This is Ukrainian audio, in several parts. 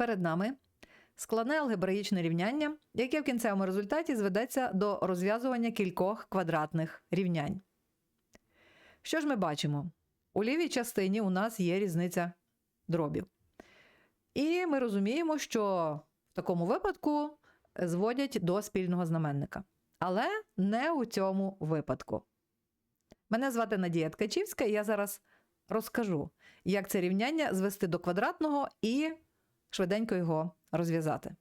Перед нами складне алгебраїчне рівняння, яке в кінцевому результаті зведеться до розв'язування кількох квадратних рівнянь. Що ж ми бачимо? У лівій частині у нас є різниця дробів. І ми розуміємо, що в такому випадку зводять до спільного знаменника. Але не у цьому випадку. Мене звати Надія Ткачівська, і я зараз розкажу, як це рівняння звести до квадратного і швиденько його розв'язати.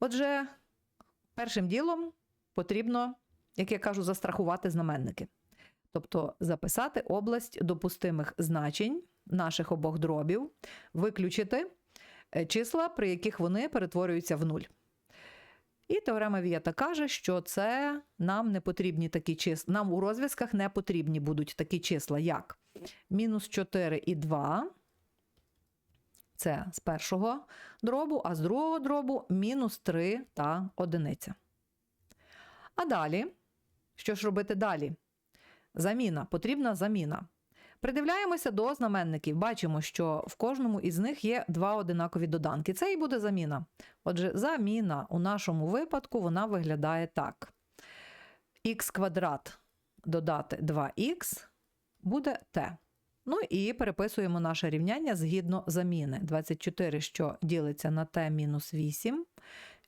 Отже, першим ділом потрібно, як я кажу, застрахувати знаменники. Тобто записати область допустимих значень наших обох дробів, виключити е, числа, при яких вони перетворюються в нуль. І теорема Вієта каже, що це нам не потрібні такі числа. Нам у розв'язках не потрібні будуть такі числа, як мінус 4 і 2. Це з першого дробу, а з другого дробу мінус 3 та одиниця. А далі, що ж робити далі? Заміна, потрібна заміна. Придивляємося до знаменників. Бачимо, що в кожному із них є два одинакові доданки. Це і буде заміна. Отже, заміна у нашому випадку вона виглядає так: х квадрат додати 2х буде t. Ну і переписуємо наше рівняння згідно заміни. 24, що ділиться на t мінус 8,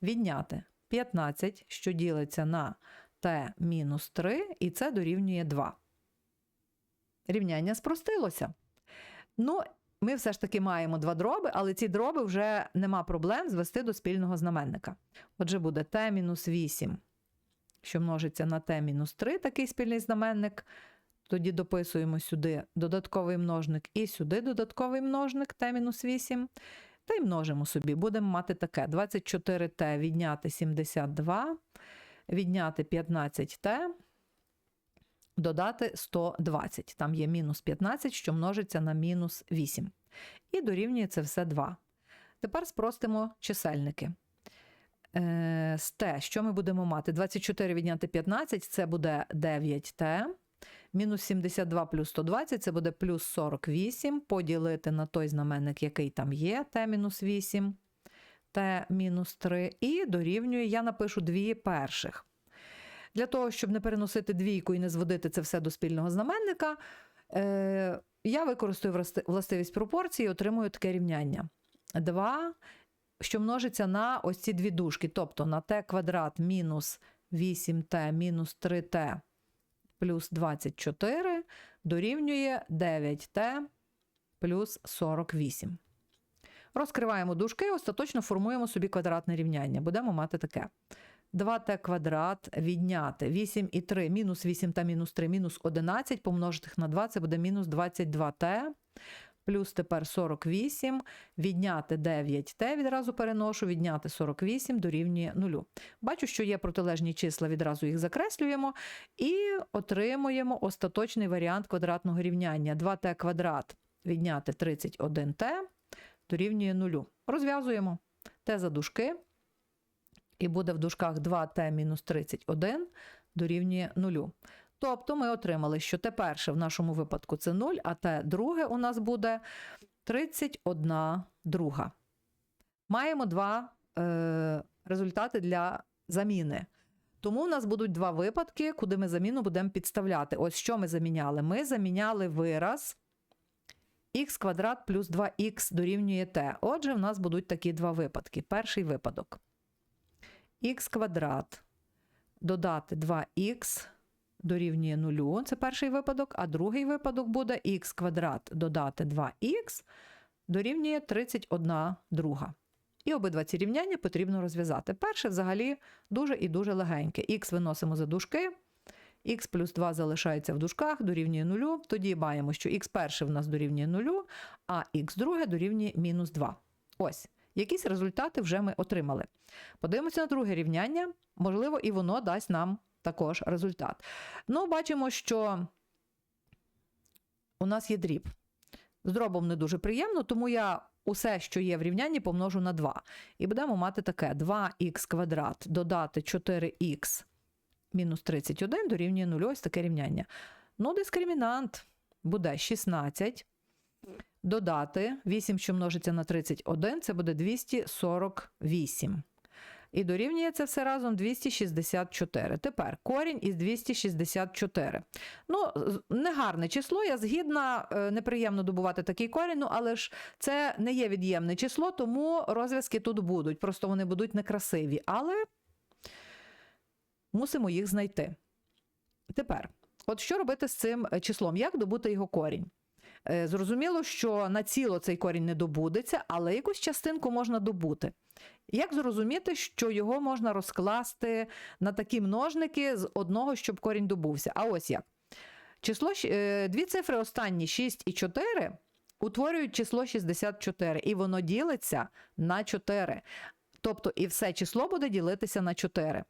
відняти 15, що ділиться на t мінус 3, і це дорівнює 2. Рівняння спростилося. Ну, ми все ж таки маємо два дроби, але ці дроби вже нема проблем звести до спільного знаменника. Отже, буде t-8, що множиться на t-3, такий спільний знаменник. Тоді дописуємо сюди додатковий множник і сюди додатковий множник t-8. Та й множимо собі. Будемо мати таке: 24t відняти 72, відняти 15t додати 120. Там є мінус 15, що множиться на мінус 8. І дорівнює це все 2. Тепер спростимо чисельники. Е, з Т, що ми будемо мати? 24 відняти 15 це буде 9Т. Мінус 72 плюс 120 це буде плюс 48. Поділити на той знаменник, який там є, Т мінус 8, Т мінус 3. І дорівнює, я напишу дві перших. Для того, щоб не переносити двійку і не зводити це все до спільного знаменника, е, я використаю властивість пропорції і отримую таке рівняння. 2, що множиться на ось ці дві дужки, тобто на t квадрат мінус 8t мінус 3t плюс 24 дорівнює 9t плюс 48. Розкриваємо дужки і остаточно формуємо собі квадратне рівняння. Будемо мати таке. 2t квадрат відняти 8 і 3, мінус 8 та мінус 3, мінус 11, помножити на 2, це буде мінус 22t. Плюс тепер 48, відняти 9t, відразу переношу, відняти 48 дорівнює 0. Бачу, що є протилежні числа, відразу їх закреслюємо і отримуємо остаточний варіант квадратного рівняння. 2t квадрат відняти 31t дорівнює 0. Розв'язуємо t за дужки і буде в дужках 2t-31 дорівнює 0. Тобто ми отримали, що те перше в нашому випадку це 0, а те друге у нас буде 31 друга. Маємо два е, результати для заміни. Тому у нас будуть два випадки, куди ми заміну будемо підставляти. Ось що ми заміняли? Ми заміняли вираз х квадрат плюс 2х дорівнює t. Отже, в нас будуть такі два випадки. Перший випадок х квадрат додати 2х дорівнює 0, це перший випадок, а другий випадок буде х квадрат додати 2х дорівнює 31 друга. І обидва ці рівняння потрібно розв'язати. Перше, взагалі, дуже і дуже легеньке. Х виносимо за дужки, х плюс 2 залишається в дужках, дорівнює 0. Тоді маємо, що х перше в нас дорівнює 0, а х друге дорівнює мінус 2. Ось. Якісь результати вже ми отримали. Подивимося на друге рівняння, можливо, і воно дасть нам також результат. Ну, бачимо, що у нас є дріб. З дробом не дуже приємно, тому я усе, що є в рівнянні, помножу на 2. І будемо мати таке: 2х квадрат додати 4х мінус 31 дорівнює 0. Ось таке рівняння. Ну, дискримінант буде 16. Додати 8, що множиться на 31, це буде 248. І дорівнює це все разом 264. Тепер корінь із 264. Ну, негарне число, я згідна, е, неприємно добувати такий корінь, ну, але ж це не є від'ємне число, тому розв'язки тут будуть. Просто вони будуть некрасиві. Але мусимо їх знайти. Тепер, от що робити з цим числом? Як добути його корінь? Е, Зрозуміло, що на ціло цей корінь не добудеться, але якусь частинку можна добути. Як зрозуміти, що його можна розкласти на такі множники з одного, щоб корінь добувся? А ось як. Число, е, дві цифри останні 6 і 4 утворюють число 64, і воно ділиться на 4. Тобто і все число буде ділитися на 4.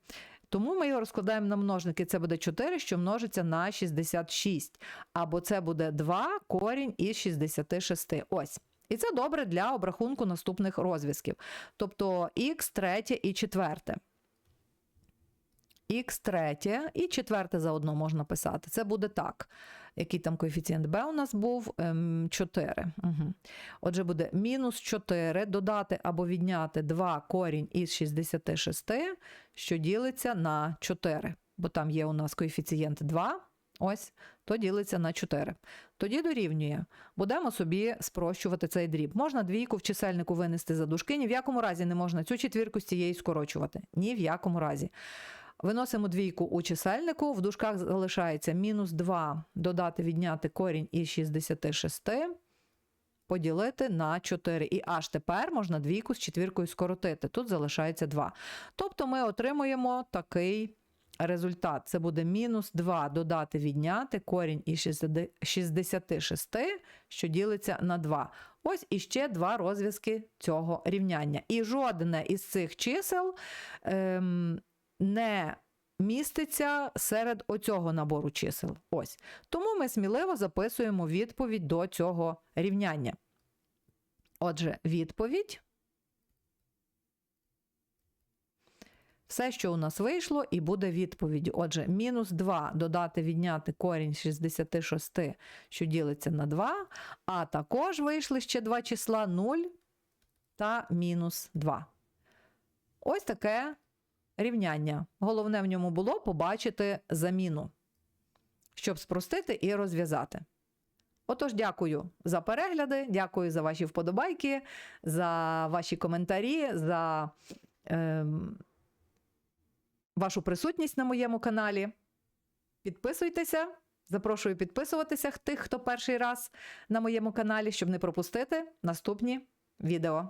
Тому ми його розкладаємо на множники. Це буде 4, що множиться на 66. Або це буде 2 корінь із 66. Ось. І це добре для обрахунку наступних розв'язків. Тобто х третє і четверте. Х третє і четверте заодно можна писати. Це буде так. Який там коефіцієнт b у нас був? Ем, 4. Угу. Отже, буде мінус 4 додати або відняти 2 корінь із 66, що ділиться на 4. Бо там є у нас коефіцієнт 2. Ось, то ділиться на 4. Тоді дорівнює. Будемо собі спрощувати цей дріб. Можна двійку в чисельнику винести за дужки. Ні в якому разі не можна цю четвірку з цієї скорочувати. Ні в якому разі. Виносимо двійку у чисельнику, в дужках залишається мінус 2 додати відняти корінь із 66, поділити на 4. І аж тепер можна двійку з четвіркою скоротити. Тут залишається 2. Тобто ми отримуємо такий результат. Це буде мінус 2 додати відняти корінь із 66, що ділиться на 2. Ось іще два розв'язки цього рівняння. І жодне із цих чисел ем, не міститься серед оцього набору чисел. Ось. Тому ми сміливо записуємо відповідь до цього рівняння. Отже, відповідь. Все, що у нас вийшло, і буде відповідь. Отже, мінус 2 додати відняти корінь з 66, що ділиться на 2, а також вийшли ще два числа 0 та мінус 2. Ось таке рівняння. Головне в ньому було побачити заміну, щоб спростити і розв'язати. Отож, дякую за перегляди, дякую за ваші вподобайки, за ваші коментарі, за ем, вашу присутність на моєму каналі. Підписуйтеся, запрошую підписуватися тих, хто перший раз на моєму каналі, щоб не пропустити наступні відео.